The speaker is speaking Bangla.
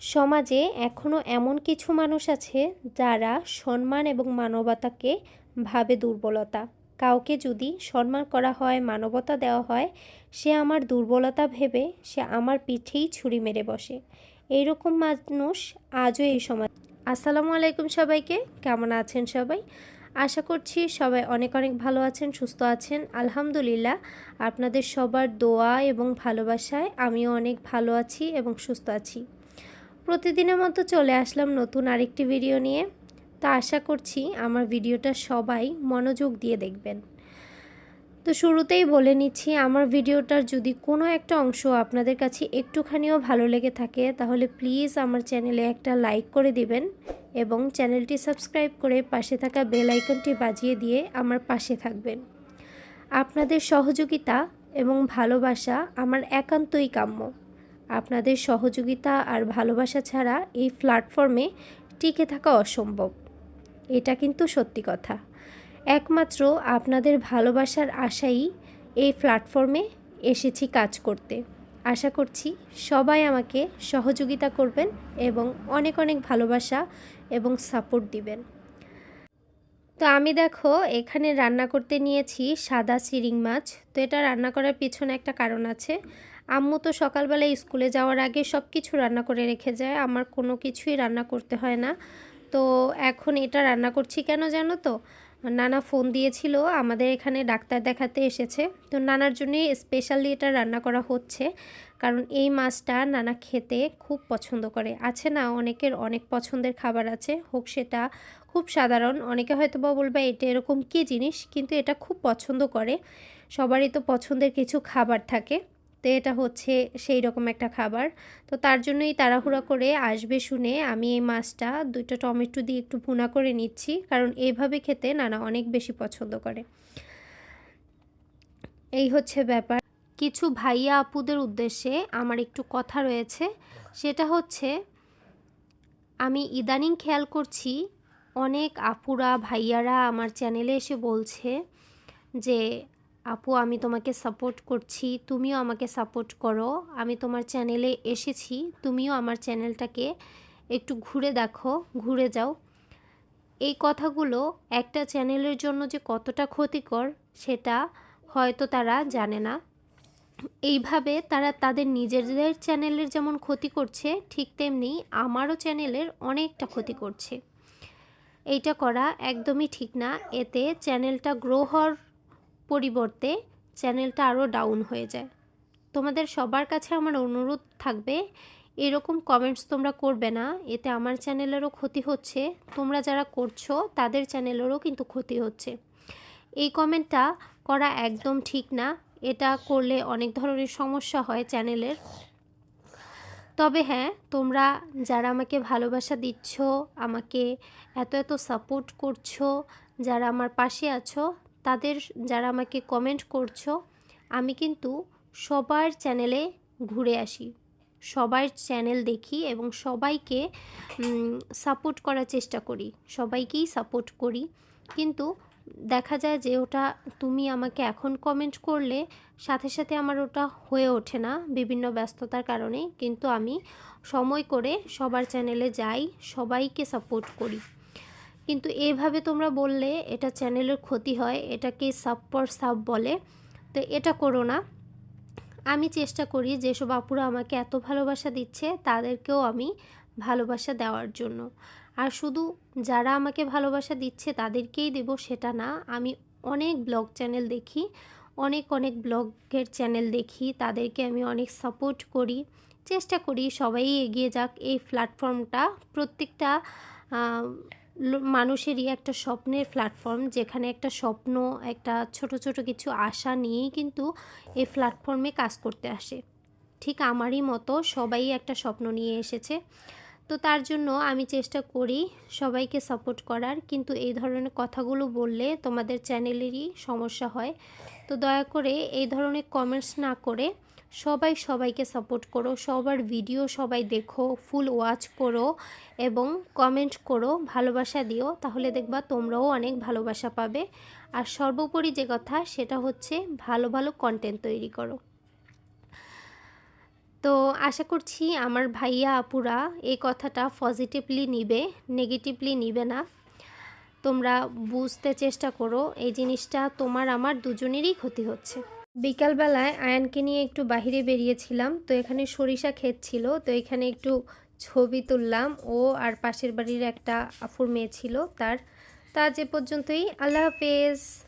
সমাজে এখনও এমন কিছু মানুষ আছে যারা সম্মান এবং মানবতাকে ভাবে দুর্বলতা। কাউকে যদি সম্মান করা হয়, মানবতা দেওয়া হয়, সে আমার দুর্বলতা ভেবে সে আমার পিঠেই ছুরি মেরে বসে। এইরকম মানুষ আজও এই সমাজ। আসসালামু আলাইকুম সবাইকে, কেমন আছেন সবাই? আশা করছি সবাই অনেক অনেক ভালো আছেন, সুস্থ আছেন। আলহামদুলিল্লাহ, আপনাদের সবার দোয়া এবং ভালোবাসায় আমিও অনেক ভালো আছি এবং সুস্থ আছি। প্রতিদিনের মতো চলে আসলাম নতুন আরেকটি ভিডিও নিয়ে। তা আশা করছি আমার ভিডিওটা সবাই মনোযোগ দিয়ে দেখবেন। তো শুরুতেই বলে নিচ্ছি, আমার ভিডিওটার যদি কোনো একটা অংশ আপনাদের কাছে একটুখানিও ভালো লেগে থাকে, তাহলে প্লিজ আমার চ্যানেলে একটা লাইক করে দিবেন এবং চ্যানেলটি সাবস্ক্রাইব করে পাশে থাকা বেল আইকনটি বাজিয়ে দিয়ে আমার পাশে থাকবেন। আপনাদের সহযোগিতা এবং ভালোবাসা আমার একান্তই কাম্য। আপনাদের সহযোগিতা আর ভালোবাসা ছাড়া এই প্ল্যাটফর্মে টিকে থাকা অসম্ভব। এটা কিন্তু সত্যি কথা। একমাত্র আপনাদের ভালোবাসার আশাই এই প্ল্যাটফর্মে এসেছি কাজ করতে। আশা করছি সবাই আমাকে সহযোগিতা করবেন এবং অনেক অনেক ভালোবাসা এবং সাপোর্ট দিবেন। তো আমি দেখো, এখানে রান্না করতে নিয়েছি সাদা সিরিং মাছ। তো এটা রান্না করার পিছনে একটা কারণ আছে। আম্মু তো সকালবেলা স্কুলে যাওয়ার আগে সব কিছু রান্না করে রেখে যায়, আমার কোনো কিছুই রান্না করতে হয় না। তো এখন এটা রান্না করছি কেন জানো তো? নানা ফোন দিয়েছিল, আমাদের এখানে ডাক্তার দেখাতে এসেছে। তো নানার জন্যই স্পেশালি এটা রান্না করা হচ্ছে, কারণ এই মাছটা নানা খেতে খুব পছন্দ করে। আছে না অনেকের অনেক পছন্দের খাবার আছে, হোক সেটা খুব সাধারণ, অনেকে হয়তো বা বলবে এটা এরকম কী জিনিস, কিন্তু এটা খুব পছন্দ করে। সবারই তো পছন্দের কিছু খাবার থাকে। তো এটা হচ্ছে সেই রকম একটা খাবার। তো তার জন্যই তাড়াহুড়া করে আসবে শুনে আমি এই মাছটা দুইটা টমেটো দিয়ে একটু ভুনা করে নিচ্ছি, কারণ এইভাবে খেতে নানা অনেক বেশি পছন্দ করে। এই হচ্ছে ব্যাপার। কিছু ভাইয়া আপুদের উদ্দেশ্যে আমার একটু কথা রয়েছে। সেটা হচ্ছে, আমি ইদানিং খেয়াল করছি, অনেক আপুরা, ভাইয়ারা আমার চ্যানেলে এসে বলছে যে আপু, আমি তোমাকে সাপোর্ট করছি, তুমিও আমাকে সাপোর্ট করো। আমি তোমার চ্যানেলে এসেছি, তুমিও আমার চ্যানেলটাকে একটু ঘুরে দেখো, ঘুরে যাও। এই কথাগুলো একটা চ্যানেলের জন্য যে কতটা ক্ষতিকর, সেটা হয়তো তারা জানে না। এইভাবে তারা তাদের নিজেদের চ্যানেলের যেমন ক্ষতি করছে, ঠিক তেমনি আমারও চ্যানেলের অনেকটা ক্ষতি করছে। এইটা করা একদমই ঠিক না। এতে চ্যানেলটা গ্রো হওয়ার পরিবর্তে চ্যানেলটা আরও ডাউন হয়ে যায়। তোমাদের সবার কাছে আমার অনুরোধ থাকবে, এরকম কমেন্টস তোমরা করবে না, এতে আমার চ্যানেলেরও ক্ষতি হচ্ছে, তোমরা যারা করছ তাদের চ্যানেলেরও কিন্তু ক্ষতি হচ্ছে। এই কমেন্টটা করা একদম ঠিক না, এটা করলে অনেক ধরনের সমস্যা হয় চ্যানেলের। তবে হ্যাঁ তোমরা যারা আমাকে ভালোবাসা দিচ্ছ, আমাকে এত এত সাপোর্ট করছ, যারা আমার পাশে আছো তাদের যারা আমাকে কমেন্ট করছ, আমি কিন্তু সবার চ্যানেলে ঘুরে আসি। সবার চ্যানেল দেখি এবং সবাইকে সাপোর্ট করার চেষ্টা করি। সবাইকেই সাপোর্ট করি। কিন্তু দেখা যায় যে ওটা তুমি আমাকে এখন কমেন্ট করলে, সাথে সাথে আমার ওটা হয়ে ওঠে না বিভিন্ন ব্যস্ততার কারণে। কিন্তু আমি সময় করে সবার চ্যানেলে যাই, সবাইকে সাপোর্ট করি। কিন্তু এভাবে তোমরা বললে এটা চ্যানেলের ক্ষতি হয়, এটাকে সাব পর সাব বলে, তো এটা করো না। আমি চেষ্টা করি যেসব আপুরা আমাকে এত ভালোবাসা দিচ্ছে তাদেরকেও আমি ভালোবাসা দেওয়ার জন্য। আর শুধু যারা আমাকে ভালোবাসা দিচ্ছে তাদেরকেই দেব সেটা না, আমি অনেক ব্লগ চ্যানেল দেখি, অনেক অনেক ব্লগের চ্যানেল দেখি, তাদেরকে আমি অনেক সাপোর্ট করি। চেষ্টা করি সবাই এগিয়ে যাক এই প্ল্যাটফর্মটা, প্রত্যেকটা মানুষেরই একটা স্বপ্নের প্ল্যাটফর্ম যেখানে একটা স্বপ্ন, একটা ছোট ছোট কিছু আশা নিয়েই কিন্তু এই প্ল্যাটফর্মে কাজ করতে আসে। ঠিক আমারই মতো সবাই একটা স্বপ্ন নিয়ে এসেছে। তো তার জন্য আমি চেষ্টা করি সবাইকে সাপোর্ট করার, কিন্তু এই ধরনের কথাগুলো বললে তোমাদের চ্যানেলেরই সমস্যা হয়। তো দয়া করে এই ধরনের কমেন্টস না করে সবাই সবাইকে সাপোর্ট করো, সবার ভিডিও সবাই দেখো ফুল ওয়াচ করো এবং কমেন্ট করো, ভালোবাসা দিও, তাহলে দেখবা তোমরাও অনেক ভালোবাসা পাবে। আর সর্বোপরি যে কথা, সেটা হচ্ছে ভালো ভালো কন্টেন্ট তৈরি করো। তো আশা করছি আমার ভাইয়া, আপুরা এই কথাটা পজিটিভলি নিবে নেগেটিভলি নিবে না। তোমরা বুঝতে চেষ্টা করো, এই জিনিসটা তোমার, আমার দুজনেরই ক্ষতি হচ্ছে। বিকালবেলায় আয়ানকে নিয়ে একটু বাহিরে বেরিয়েছিলাম, তো এখানে সরিষা ক্ষেত ছিল, তো এখানে একটু ছবি তুললাম। ও আর পাশের বাড়ির একটা আফুর মেয়ে ছিল তার। তা যে পর্যন্তই। আল্লাহ হাফেজ।